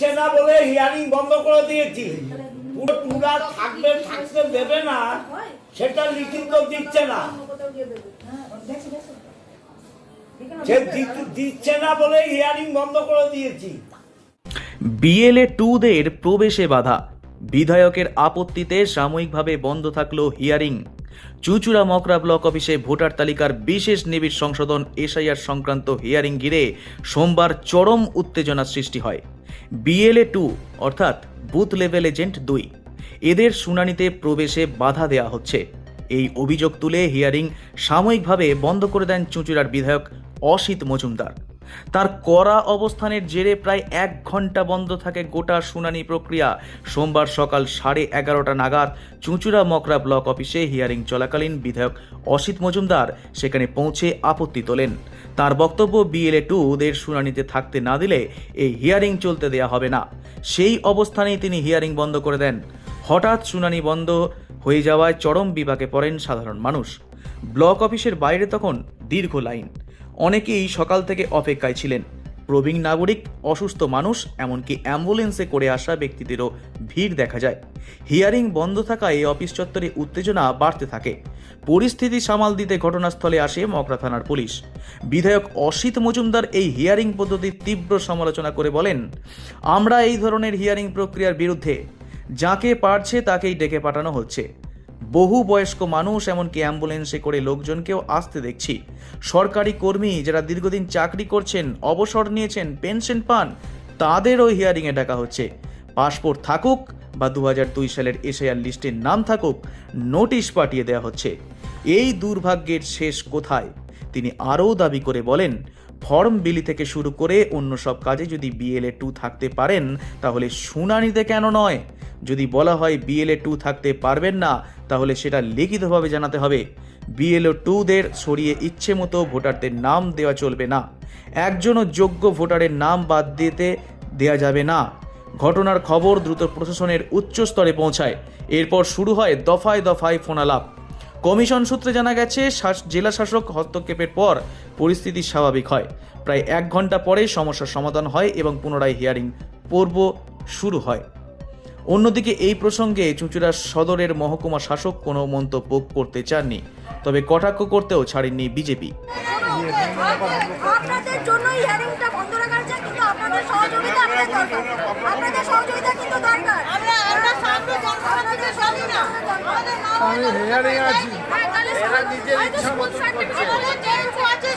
দিচ্ছে না বলে হিয়ারিং বন্ধ করে দিয়েছি। পুরো টুরা থাকবে, থাকতে দেবে না, সেটা লিখিত দিচ্ছে না। সে দিচ্ছে না বলে হিয়ারিং বন্ধ করে দিয়েছি। বিএলএ টুদের প্রবেশে বাধা। বিধায়কের আপত্তিতে সাময়িকভাবে বন্ধ থাকল হিয়ারিং চুচুড়া মকরা ব্লক অফিসে ভোটার তালিকার বিশেষ নিবিড় সংশোধন এসআইআর সংক্রান্ত হিয়ারিং ঘিরে সোমবার চরম উত্তেজনার সৃষ্টি হয়। বিএলএ টু, অর্থাৎ বুথ লেভেল এজেন্ট দুই, এদের শুনানিতে প্রবেশে বাধা দেয়া হচ্ছে। এই অভিযোগ তুলে হিয়ারিং সাময়িকভাবে বন্ধ করে দেন চুঁচুড়ার বিধায়ক অসিত মজুমদার। তার কড়া অবস্থানের জেরে প্রায় এক ঘণ্টা বন্ধ থাকে গোটা শুনানি প্রক্রিয়া। সোমবার সকাল সাড়ে এগারোটা নাগাদ চুঁচুড়া মকরা ব্লক অফিসে হিয়ারিং চলাকালীন বিধায়ক অসিত মজুমদার সেখানে পৌঁছে আপত্তি তোলেন। তার বক্তব্য বিএলএ টু দের শুনানিতে থাকতে না দিলে এই হিয়ারিং চলতে দেয়া হবে না। সেই অবস্থানেই তিনি হিয়ারিং বন্ধ করে দেন। হঠাৎ শুনানি বন্ধ হয়ে যাওয়ায় চরম বিপাকে পড়েন সাধারণ মানুষ। ব্লক অফিসের বাইরে তখন দীর্ঘ লাইন। অনেকেই সকাল থেকে অপেক্ষায় ছিলেন। প্রবীণ নাগরিক, অসুস্থ মানুষ, এমনকি অ্যাম্বুলেন্সে করে আসা ব্যক্তিদেরও ভিড় দেখা যায়। হিয়ারিং বন্ধ থাকায় এই অফিস চত্বরে উত্তেজনা বাড়তে থাকে। পরিস্থিতি সামাল দিতে ঘটনাস্থলে আসে মকরা থানার পুলিশ। বিধায়ক অসিত মজুমদার এই হিয়ারিং পদ্ধতির তীব্র সমালোচনা করে বলেন, আমরা এই ধরনের হিয়ারিং প্রক্রিয়ার বিরুদ্ধে, যাকে পারছে তাকেই ডেকে পাঠানো হচ্ছে। বহু বয়স্ক মানুষ, এমনকি অ্যাম্বুলেন্সে করে লোকজনকেও আসতে দেখছি। সরকারি কর্মী যারা দীর্ঘদিন চাকরি করছেন, অবসর নিয়েছেন, পেনশন পান তাদেরও হিয়ারিংয়ে ডাকা হচ্ছে। পাসপোর্ট থাকুক বা দু দুই সালের এসআইআর লিস্টের নাম থাকুক, নোটিশ পাঠিয়ে দেওয়া হচ্ছে। এই দুর্ভাগ্যের শেষ কোথায়? তিনি আরও দাবি করে বলেন, ফর্ম বিলি থেকে শুরু করে অন্য সব কাজে যদি বিএলএ টু থাকতে পারেন, তাহলে শুনানিতে কেন নয়? যদি বলা হয় বিএলএ টু থাকতে পারবেন না তাহলে সেটা লিখিতভাবে জানাতে হবে। বিএলও টুদের সরিয়ে ইচ্ছে মতো ভোটারদের নাম দেওয়া চলবে না। একজনও যোগ্য ভোটারের নাম বাদ দিতে দেয়া যাবে না। ঘটনার খবর দ্রুত প্রশাসনের উচ্চ স্তরে পৌঁছায়। এরপর শুরু হয় দফায় দফায় ফোনালাপ। কমিশন সূত্রে জানা গেছে জেলা শাসক হস্তক্ষেপের পর পরিস্থিতি স্বাভাবিক হয়। প্রায় এক ঘণ্টা পরে সমস্যার সমাধান হয় এবং পুনরায় হিয়ারিং পর্ব শুরু হয়। অন্যদিকে এই প্রসঙ্গে চুঁচুড়া সদরের মহকুমা শাসক কোনো মন্তব্য করতে চাননি তবে কটাক্ষ করতেও ছাড়েননি বিজেপি। আপনাদের জন্য হিয়ারিংটা বন্ধ রাখা কিন্তু আপনাদের সহযোগিতা আমাদের দরকার। আপনাদের সহযোগিতা কিন্তু দরকার। আমরা আমরা সামনে আপনাদের সহযোগিতা আমাদের আমি হেয়ারিং আছি। এরা নিজের ইচ্ছা মতো করছে।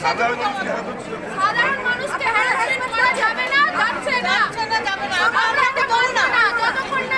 সাধারণ সাধারণ মানুষকে হ্যারাসমেন্ট করা যাবে না যাচ্ছে না যাবে না আমরা এটা বলি না যতক্ষণ না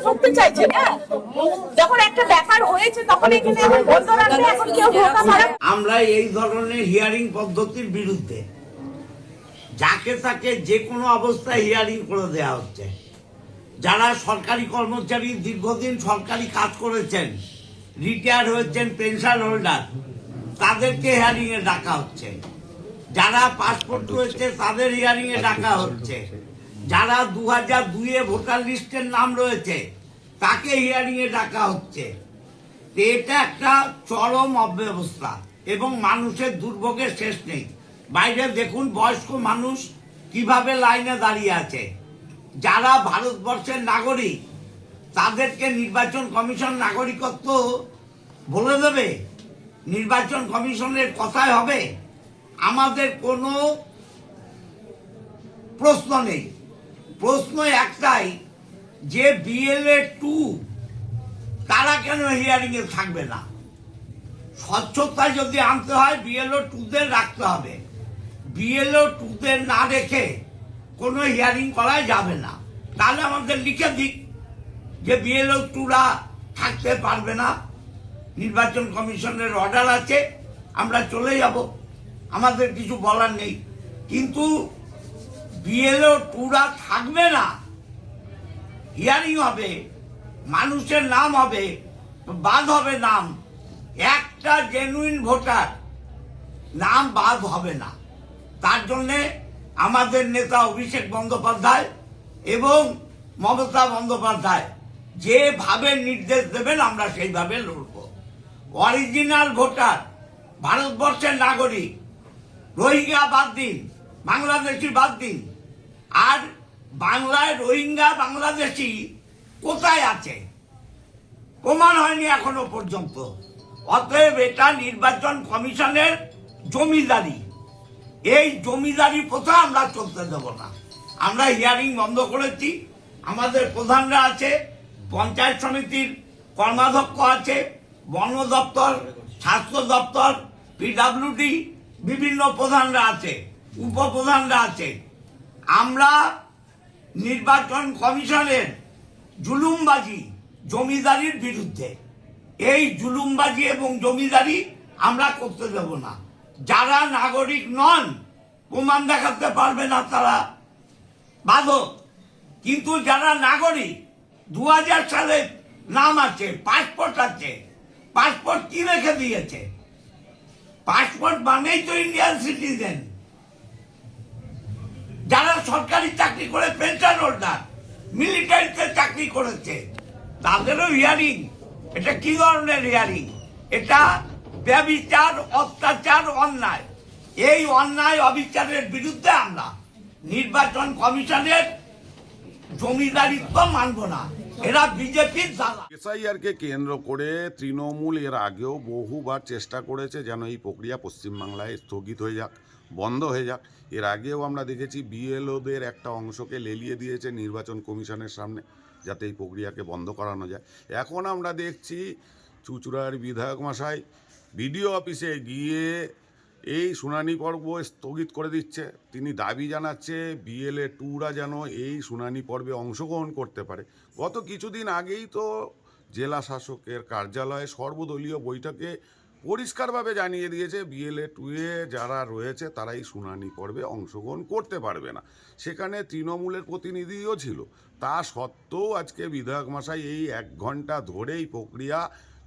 ঢুকতে চাইছে। যখন একটা ব্যাপার হয়েছে তখন এখানে বন্ধ রাখলে এখন কেউ ঢোকা পারে আমরা এই ধরনের হিয়ারিং পদ্ধতির বিরুদ্ধে যাকে তাকে যে কোনো অবস্থায় হিয়ারিং করে দেওয়া হচ্ছে। যারা সরকারি কর্মচারী দীর্ঘদিন সরকারি কাজ করেছেন রিটায়ার হয়েছেন পেনশন হোল্ডার তাদেরকে হিয়ারিং এ ডাকা হচ্ছে। যারা পাসপোর্ট রয়েছে তাদের হিয়ারিং এ ডাকা হচ্ছে। যারা দু হাজার দুইয়ে ভোটার লিস্টের নাম রয়েছে তাকে হিয়ারিং এ ডাকা হচ্ছে। এটা একটা চরম অব্যবস্থা এবং মানুষের দুর্ভোগের শেষ নেই। বাইরে দেখুন, বয়স্ক মানুষ কীভাবে লাইনে দাঁড়িয়ে আছে। যারা ভারতবর্ষের নাগরিক, তাদেরকে নির্বাচন কমিশন নাগরিকত্ব বলে দেবে? নির্বাচন কমিশনের কথায় হবে? আমাদের কোনো প্রশ্ন নেই। প্রশ্ন একটাই যে বিএলএ টু তারা কেন হিয়ারিং এ থাকবে না? স্বচ্ছতা যদি আনতে হয় বিএলও টুদের রাখতে হবে। বিএলও টুদের না রেখে কোনো হিয়ারিং করা যাবে না। তাহলে আমাদের লিখে দিক যে বিএলও টুরা থাকতে পারবে না। নির্বাচন কমিশনের অর্ডার আছে, আমরা চলে যাব। আমাদের কিছু বলার নেই। কিন্তু বিএলও টুরা থাকবে না। হিয়ারিং হবে, মানুষের নাম হবে, বাদ হবে নাম। একটা জেনুইন ভোটার নাম বাদ হবে না। তার জন্যে আমাদের নেতা অভিষেক বন্দ্যোপাধ্যায় এবং মমতা বন্দ্যোপাধ্যায় যেভাবে নির্দেশ দেবেন, আমরা সেইভাবে লড়ব। অরিজিনাল ভোটার ভারতবর্ষের নাগরিক, রোহিঙ্গা বাদ দিন, বাংলাদেশি বাদ দিন। আর বাংলায় রোহিঙ্গা বাংলাদেশি কোথায় আছে? প্রমাণ হয়নি এখনও পর্যন্ত। অতএব এটা নির্বাচন কমিশনের জমিদারি। এই জমিদারি প্রথা আমরা চলতে দেব না। আমরা হিয়ারিং বন্ধ করেছি। আমাদের প্রধানরা আছে, পঞ্চায়েত সমিতির কর্মাধ্যক্ষ আছে, বন দপ্তর, স্বাস্থ্য দপ্তর, পিডাব্লিউডি, বিভিন্ন প্রধানরা আছে উপপ্রধানরা আছে। আমরা নির্বাচন কমিশনের জুলুমবাজি জমিদারির বিরুদ্ধে। এই জুলুমবাজি এবং জমিদারি আমরা করতে দেব না। যারা নাগরিক নন, প্রমাণ দেখাতে পারবে না তারা বাধক কিন্তু যারা নাগরিক দু হাজার সালে নাম আছে, পাসপোর্ট আছে, পাসপোর্ট কি রেখে দিয়েছে? পাসপোর্ট মানেই তো ইন্ডিয়ান সিটিজেন সরকারি চাকরি করে পেনশন হোল্ডার, মিলিটারিতে চাকরি করেছে। তাদেরও হিয়ারিং এটা কি ধরনের হিয়ারিং এটা ব্যবিচার, অত্যাচার, অন্যায়। এই অন্যায় অবিচারের বিরুদ্ধে আমরা নির্বাচন কমিশনের জমিদারিত্ব মানব না। এরা কেন্দ্র করে তৃণমূল এর আগেও বহুবার চেষ্টা করেছে যেন এই প্রক্রিয়া পশ্চিমবাংলায় স্থগিত হয়ে যাক। বন্ধ হয়ে যাক। এর আগেও আমরা দেখেছি বিএলওদের একটা অংশকে লেলিয়ে দিয়েছে নির্বাচন কমিশনের সামনে, যাতে এই প্রক্রিয়াকে বন্ধ করানো যায়। এখন আমরা দেখছি চুচুড়ার বিধায়ক মশাই বিডিও অফিসে গিয়ে এই শুনানি পর্ব স্থগিত করে দিচ্ছে। তিনি দাবি জানাচ্ছে বিএলএ টুরা যেন এই শুনানি পর্বে অংশগ্রহণ করতে পারে। গত কিছুদিন আগেই তো জেলা শাসকের কার্যালয়ে সর্বদলীয় বৈঠকে পরিষ্কারভাবে জানিয়ে দিয়েছে বিএলএ টুয়ে যারা রয়েছে তারা এই শুনানি পর্বে অংশগ্রহণ করতে পারবে না। সেখানে তৃণমূলের প্রতিনিধিও ছিল। তা সত্ত্বেও আজকে বিধায়ক মশাই এই এক ঘণ্টা ধরেই প্রক্রিয়া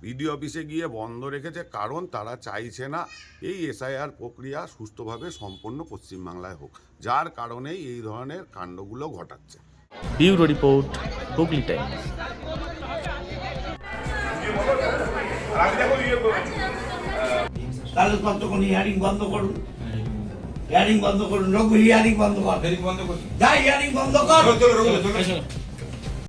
বিডিও অফিসে গিয়ে বন্ধ রেখেছে কারণ তারা চাইছে না এই এসআইআর প্রক্রিয়া সুস্থভাবে সম্পন্ন পশ্চিমবাংলায় হোক। যার কারণেই এই ধরনের কাণ্ডগুলো ঘটাচ্ছে। Bureau report Hooghly times. তাহলে ততক্ষণ হিয়ারিং বন্ধ করুন। হিয়ারিং বন্ধ করুন। রঘু হিয়ারিং বন্ধ কর। হেরিং বন্ধ করুন। যা হিয়ারিং বন্ধ কর।